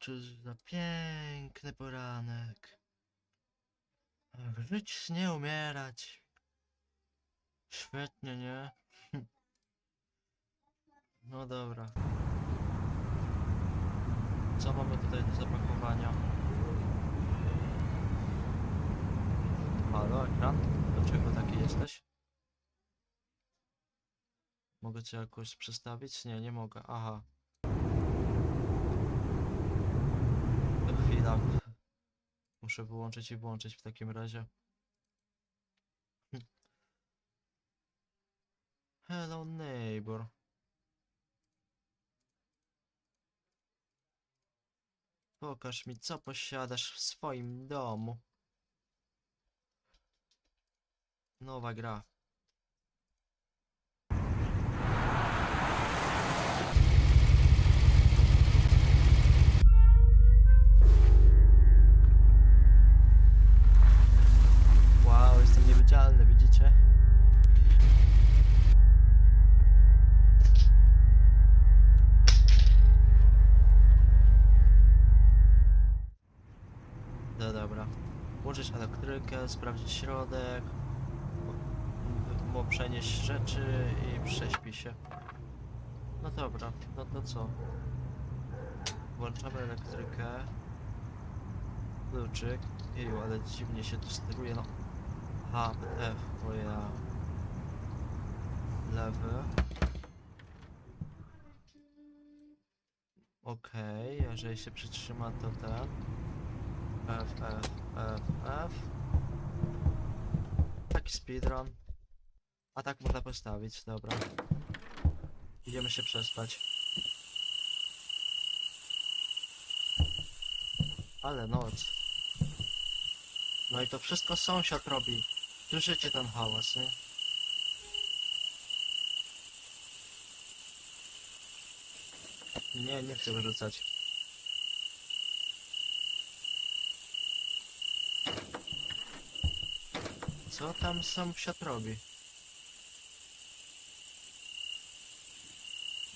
cóż za piękny poranek. Żyć, nie umierać. Świetnie, nie? No dobra. Co mamy tutaj do zapakowania? Halo, ekran? Dlaczego taki jesteś? Mogę cię jakoś przestawić? Nie, nie mogę. Aha. Muszę wyłączyć i włączyć w takim razie. Hello neighbor. Pokaż mi, co posiadasz w swoim domu. Nowa gra. Niewidzialny, widzicie? No dobra. Włączyć elektrykę, sprawdzić środek, mo przenieść rzeczy i prześpi się. No dobra, no to co? Włączamy elektrykę. Kluczyk. Jeju, ale dziwnie się tu steruje, no. H, F, o ja. Lewy. Okej, jeżeli się przytrzyma to ten. F, F, F, F. Taki speedrun. A tak można postawić, dobra. Idziemy się przespać. Ale noc. No i to wszystko sąsiad robi. Słyszycie ten hałas, nie? Nie, nie chcę wyrzucać. Co tam sąsiad robi?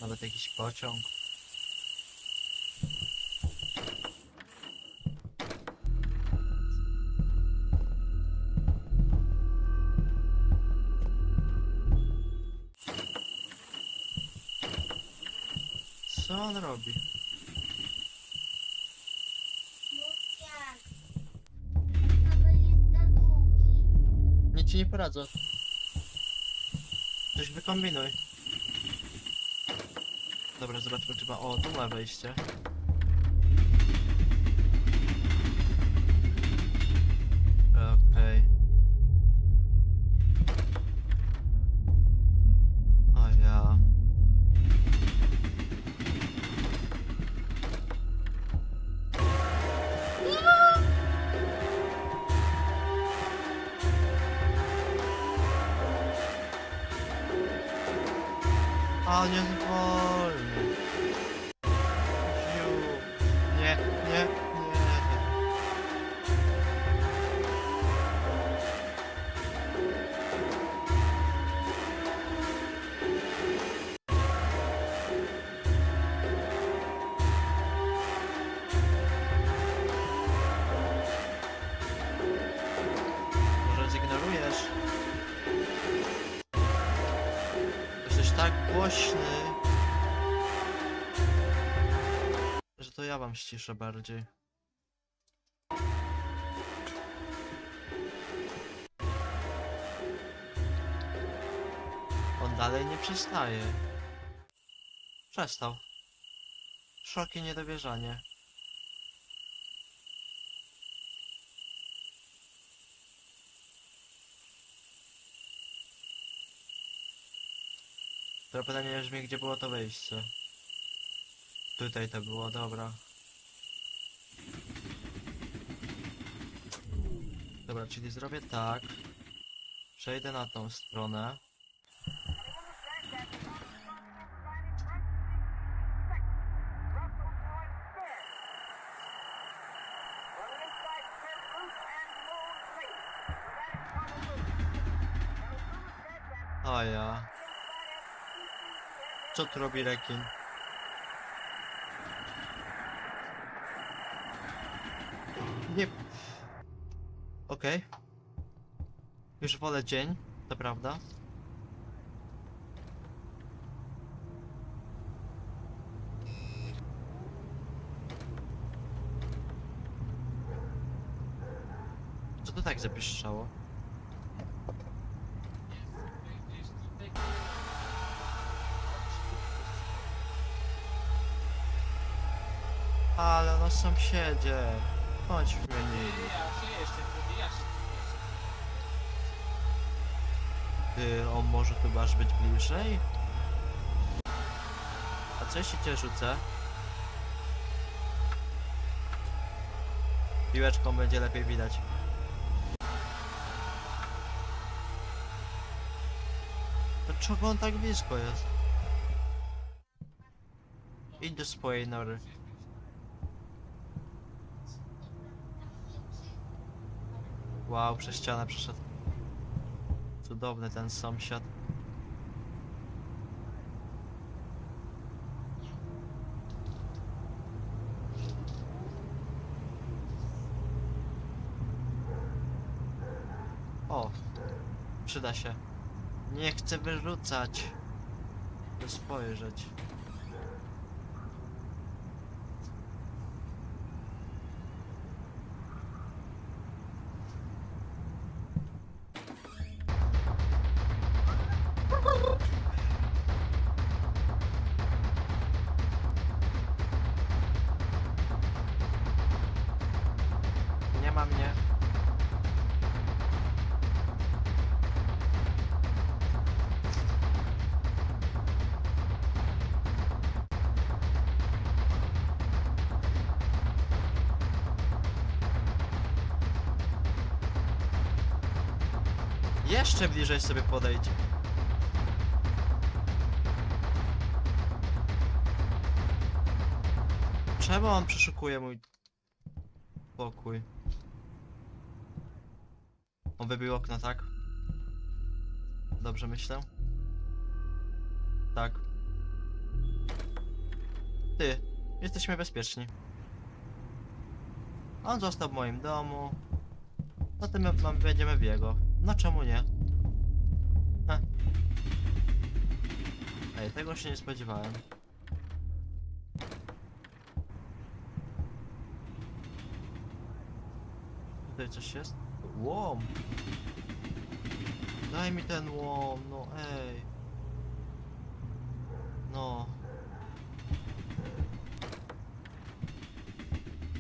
Nawet jakiś pociąg. Robi? Nic ci nie poradzę. Coś wykombinuj. Dobra, zobaczmy czy ma... O, tu ma wejście. Tak głośny, że to ja wam ściszę bardziej. On dalej nie przestaje. Przestał. Szok i niedowierzanie. To pytanie brzmi, gdzie było to wejście. Tutaj to było, dobra. Dobra, czyli zrobię tak. Przejdę na tą stronę. O ja. Co tu robi rekin? Nie... Okej. Już wolę dzień, to prawda. Co to tak zapiszczało? Ale no sąsiedzie, bądź w menu. Ty, on może chyba aż być bliżej? A co jeśli cię rzucę? Piłeczką będzie lepiej widać. To czego on tak blisko jest? Idź do swojej nory. Wow, przez ścianę przeszedł. Cudowny ten sąsiad. O, przyda się. Nie chcę wyrzucać. Chcę spojrzeć. Jeszcze bliżej sobie podejdź. Czemu on przeszukuje mój pokój? On wybił okno, tak? Dobrze myślę? Tak. Ty, jesteśmy bezpieczni. On został w moim domu. My będziemy w jego. No czemu nie? Ej, tego się nie spodziewałem. Tutaj coś jest? Łom! Daj mi ten łom, no ej. No.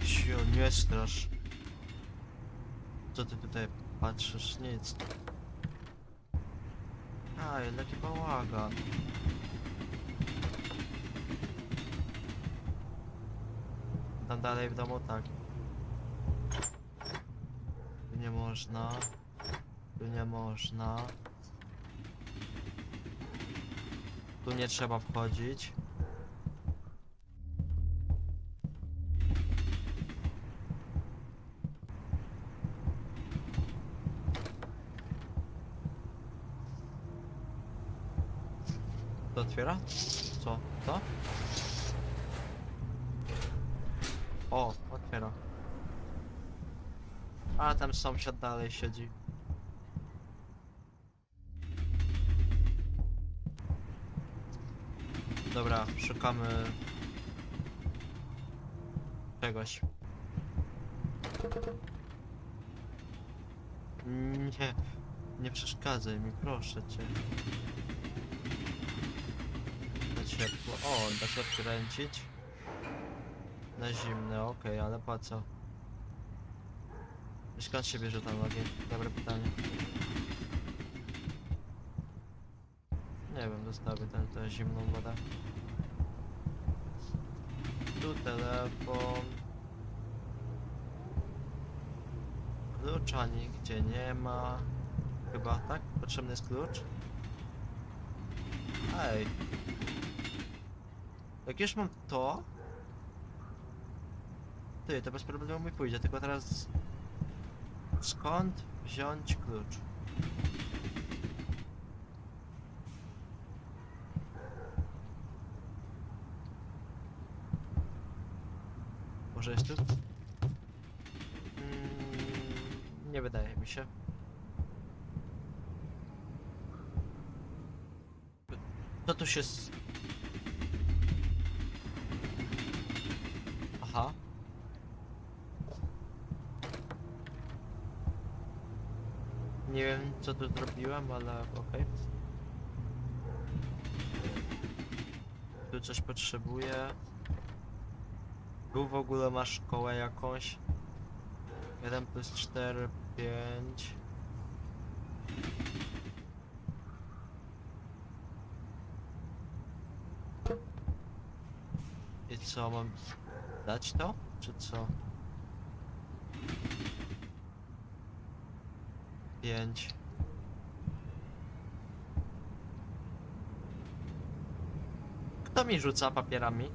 Sio, nie strasz. Co ty tutaj patrzysz? Nic. Aj, jaki bałagan. Tam dalej w domu tak. Tu nie można. Tu nie można. Tu nie trzeba wchodzić. To otwiera? Co? To? O, otwiera. A tam sąsiad dalej siedzi. Dobra, szukamy czegoś. Nie, nie przeszkadzaj mi, proszę cię. Ciepło. O, da się odkręcić. Na zimne, okej, ale po co? Skąd się bierze ten ogień? Dobre pytanie. Nie wiem, dostawię tę tę zimną wodę. Tu telefon. Klucza nigdzie nie ma. Chyba, tak? Potrzebny jest klucz? Ej. Jak już mam to... Ty, to bez problemu mi pójdzie, tylko teraz... Skąd wziąć klucz? Może jest tu? Nie wydaje mi się. Co tu się... s- Aha. Nie wiem co tu zrobiłem, ale okej. Tu coś potrzebuję. Tu w ogóle masz szkołę jakąś. 1 plus 4, 5. I co, mam dać to? Czy co? 5. Kto mi rzuca papierami?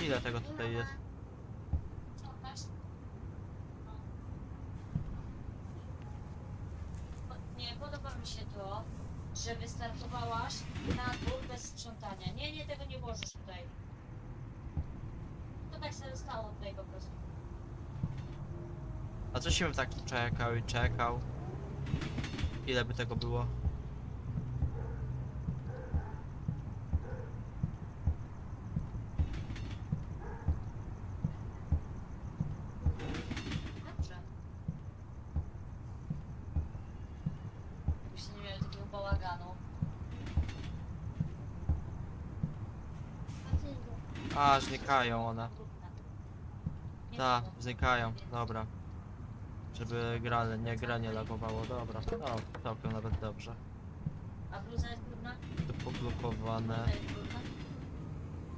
Ile tego tutaj jest? Nie podoba mi się to, że wystartowałaś na dwór bez sprzątania. Nie, nie, tego nie włożysz tutaj. To tak sobie stało tutaj po prostu. A co się taki czekał i czekał? Ile by tego było? Dobrze. Byście nie mieli takiego bałaganu. A znikają one. Tak, było. znikają, dobra. Żeby gra, nie gra nie lagowało, dobra. No, całkiem nawet dobrze. A bluza jest brudna? Tu poblokowane. Bluza jest brudna?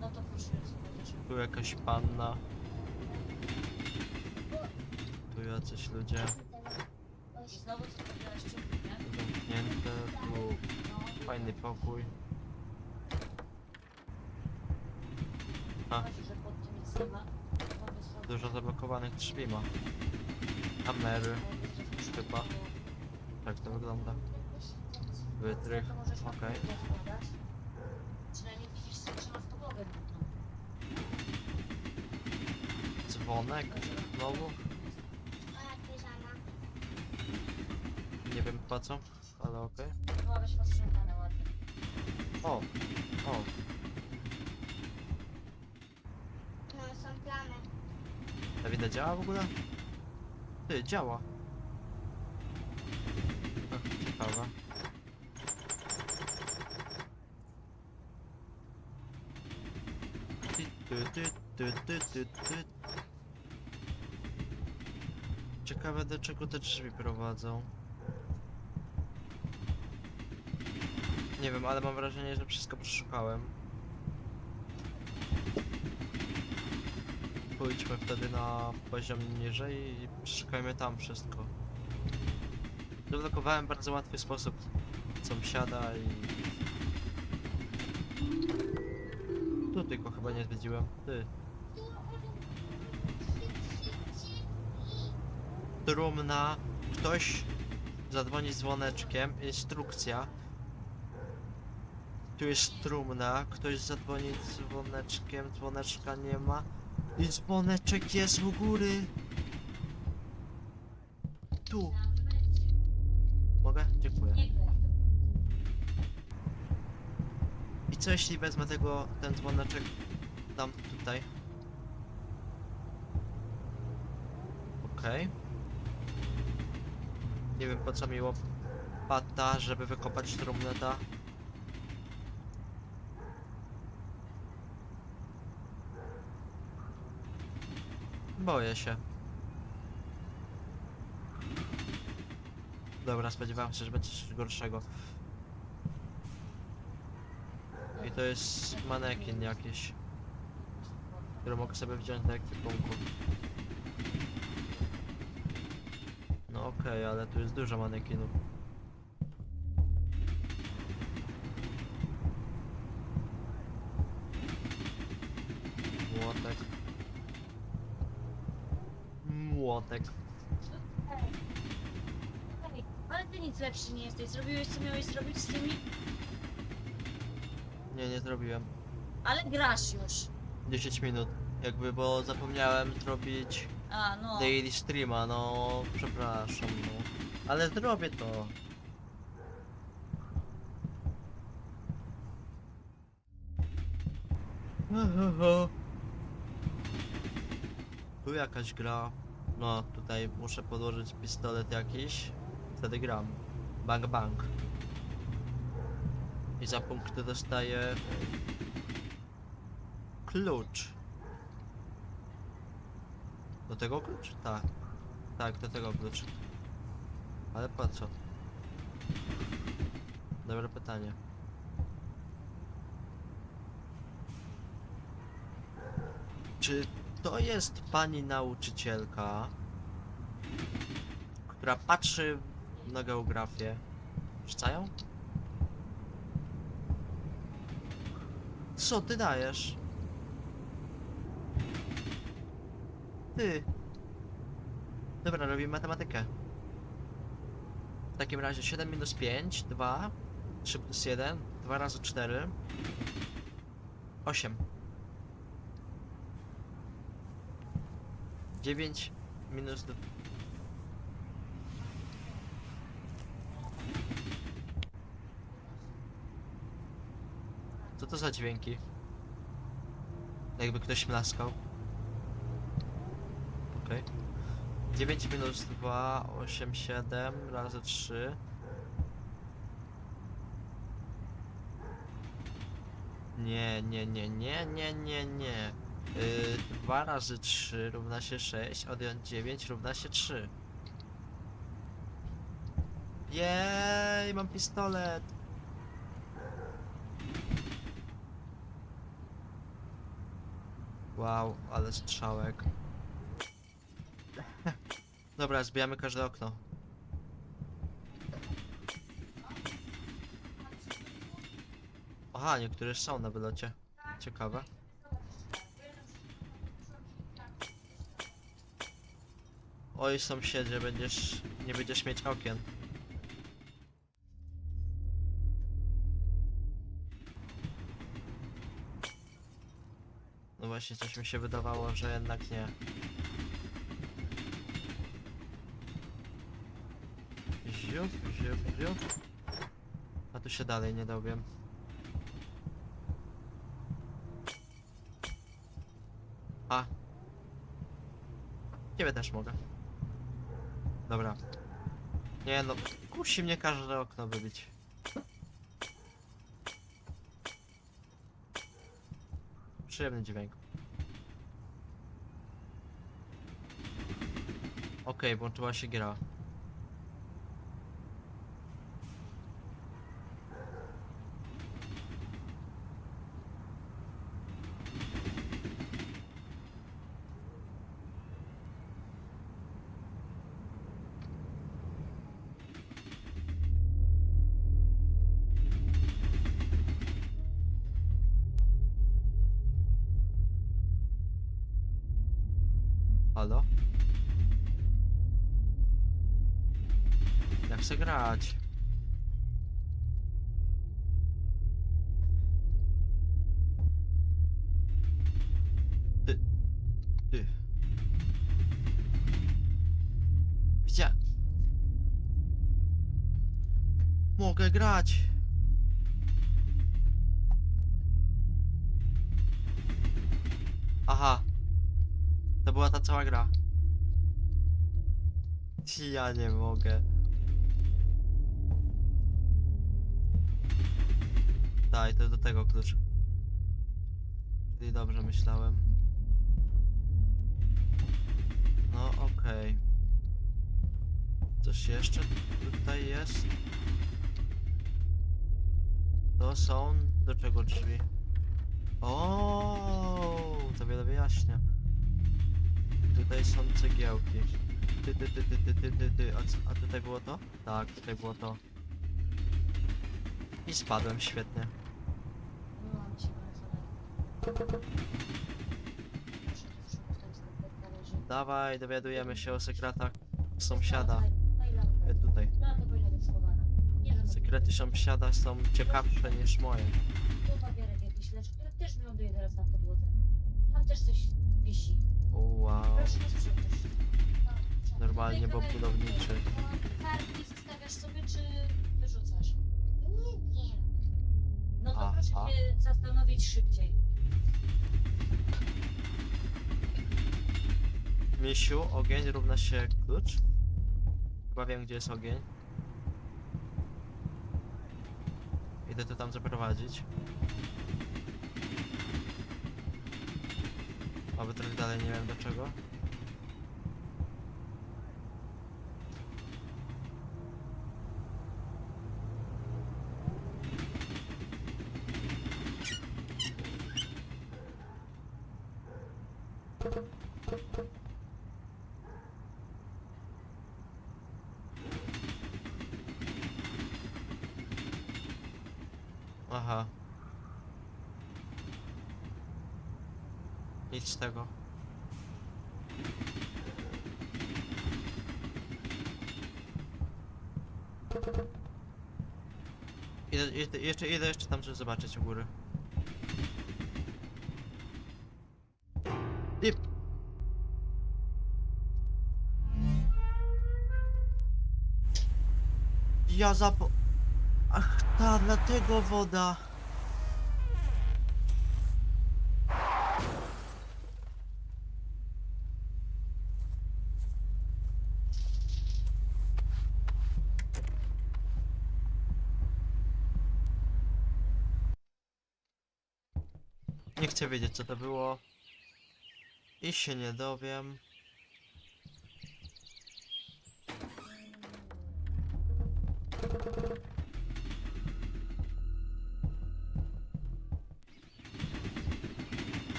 No to proszę, zobaczysz. Tu jakaś panna. Tu jacyś ludzie. I znowu co powiedziałeś ciuchy, nie? Zamknięte, tu fajny pokój. A. Chodzi, że pod tym jest sama. Pomysł Dużo zablokowanych drzwi ma. Kamery, chyba. Tak to wygląda. Wytrych, okej. Przynajmniej widzisz, co trzeba w podłogę brudną. Dzwonek znowu. Nie wiem po co, ale okej. Posprzątane ładnie. O, o, No są plamy. ta winda działa w ogóle? Ty, działa. Ciekawe. Ty, ty, ty, ty, ty, ty, ty. Ciekawe do czego te drzwi prowadzą. Nie wiem, ale mam wrażenie, że wszystko przeszukałem. Pójdźmy wtedy na poziom niżej i przeszukajmy tam wszystko. Zablokowałem bardzo łatwy sposób sąsiada i... Tu tylko chyba nie zwiedziłem. Ty. Trumna. Ktoś zadzwoni dzwoneczkiem. Instrukcja. Tu jest trumna. Ktoś zadzwoni dzwoneczkiem. Dzwoneczka nie ma. I dzwoneczek jest u góry. Tu. Mogę? Dziękuję. I co jeśli wezmę tego, ten dzwoneczek dam tutaj? Okej. Nie wiem po co mi łopata, żeby wykopać trumneta. Boję się. Dobra, spodziewałem się, że będzie coś gorszego. I to jest manekin jakiś, który mogę sobie wziąć na ekwipunku. No okej, ale tu jest dużo manekinów. Młotek. Młotek. Ej, ale ty nic lepszy nie jesteś. Zrobiłeś co miałeś zrobić z tymi, Nie, nie zrobiłem. ale grasz już. 10 minut. Jakby, bo zapomniałem zrobić A, no. daily streama, no przepraszam, no. Ale zrobię to. Tu jakaś gra. No, tutaj muszę podłożyć pistolet jakiś. Wtedy gram. Bang bang. I za punkty dostaję klucz. Do tego klucz? Tak. Tak, do tego klucz. Ale po co? Dobre pytanie. Czy to jest pani nauczycielka, która patrzy na geografię? Czytają? Co ty dajesz? Ty. Dobra, robimy matematykę. W takim razie 7 minus 5, 2, 3 plus 1, 2 razy 4, 8. 9 minus 2. Co to za dźwięki? Jakby ktoś mlaskał. Okej. 9 minus 2, 8, 7 razy 3. Nie, nie, nie, nie, nie, nie, nie. Yy, 2 razy 3 równa się 6, odjąć 9 równa się 3. Jej, mam pistolet. Wow, ale strzałek. Dobra, zbijamy każde okno. Aha, niektóre są na wylocie. Ciekawe. Oj, sąsiedzie, będziesz... nie będziesz mieć okien. No właśnie, coś mi się wydawało, że jednak nie. Ziup, ziup, ziup. A tu się dalej nie dowiem. A. Ciebie też mogę. Dobra. Nie no, kusi mnie każde okno wybić. Przyjemny dźwięk. Okej, włączyła się gra. Chcę grać. Mogę grać. Aha. To była ta cała gra. Ja nie mogę. Daj, to do tego klucz. Czyli dobrze myślałem. No okej. Coś jeszcze tutaj jest? To są do czego drzwi? O, to wiele wyjaśnia. Tutaj są cegiełki. Ty, ty, ty, ty, ty, ty, ty, ty. A, a tutaj było to? Tak, tutaj było to. I spadłem, świetnie. Byłam ci bardzo Proszę, dziewczynko, w tym sklepie leży. Dawaj, dowiadujemy się o sekretach sąsiada. E, tutaj. No Sekrety sąsiada są ciekawsze niż moje. tu papierek jakiś leży, który też ląduje teraz na podłodze. Tam też coś wisi. Wow. Proszę. No. Normalnie, bo budowniczy. papieru. Kartki zostawiasz sobie, czy wyrzucasz? Nie wiem. No to proszę się zastanowić szybciej. Misiu, ogień równa się klucz. Chyba wiem, gdzie jest ogień. Idę to tam zaprowadzić. Aby trochę dalej nie wiem dlaczego. Aha. Nic z tego. Idę, idę, jeszcze, idę jeszcze tam, żeby zobaczyć u góry. I... Ja zapo... Ta, dlatego woda. Nie chcę wiedzieć co to było. I się nie dowiem.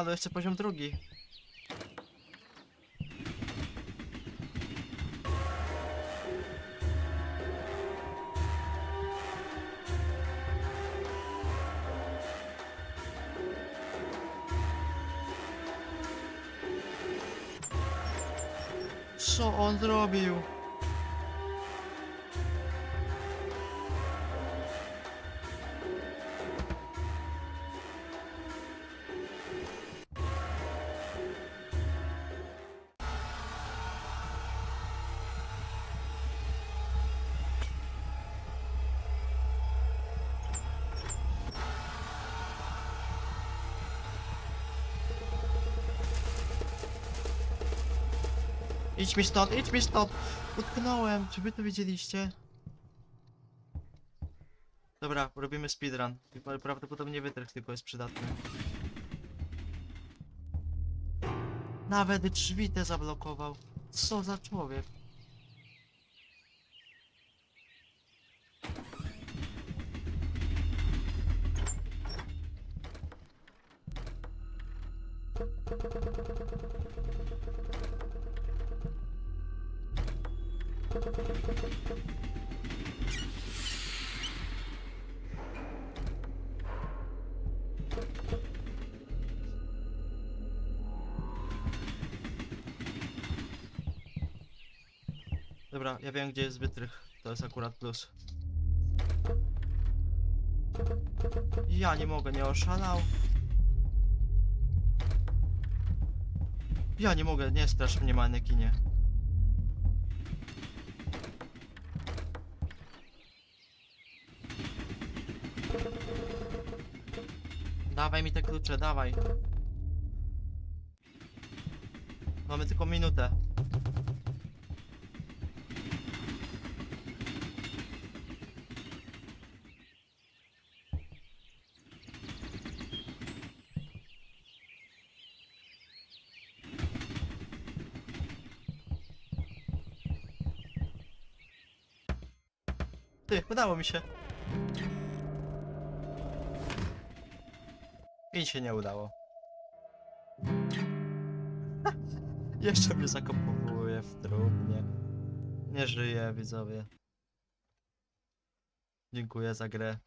Ale jeszcze poziom drugi. Co on zrobił? Idź mi stąd, idź mi stąd! Utknąłem, czy wy to widzieliście? Dobra, robimy speedrun. Pra- Prawdopodobnie wytrych tylko jest przydatny. Nawet drzwi te zablokował. Co za człowiek? Dobra, ja wiem gdzie jest wytrych. To jest akurat plus. Ja nie mogę, nie oszalał. Ja nie mogę, nie strasz mnie manekinie. Dawaj mi te klucze, dawaj. Mamy tylko minutę. Ty, udało mi się. I się nie udało. Jeszcze mnie zakopowuje w trumnie. Nie żyję, widzowie. Dziękuję za grę.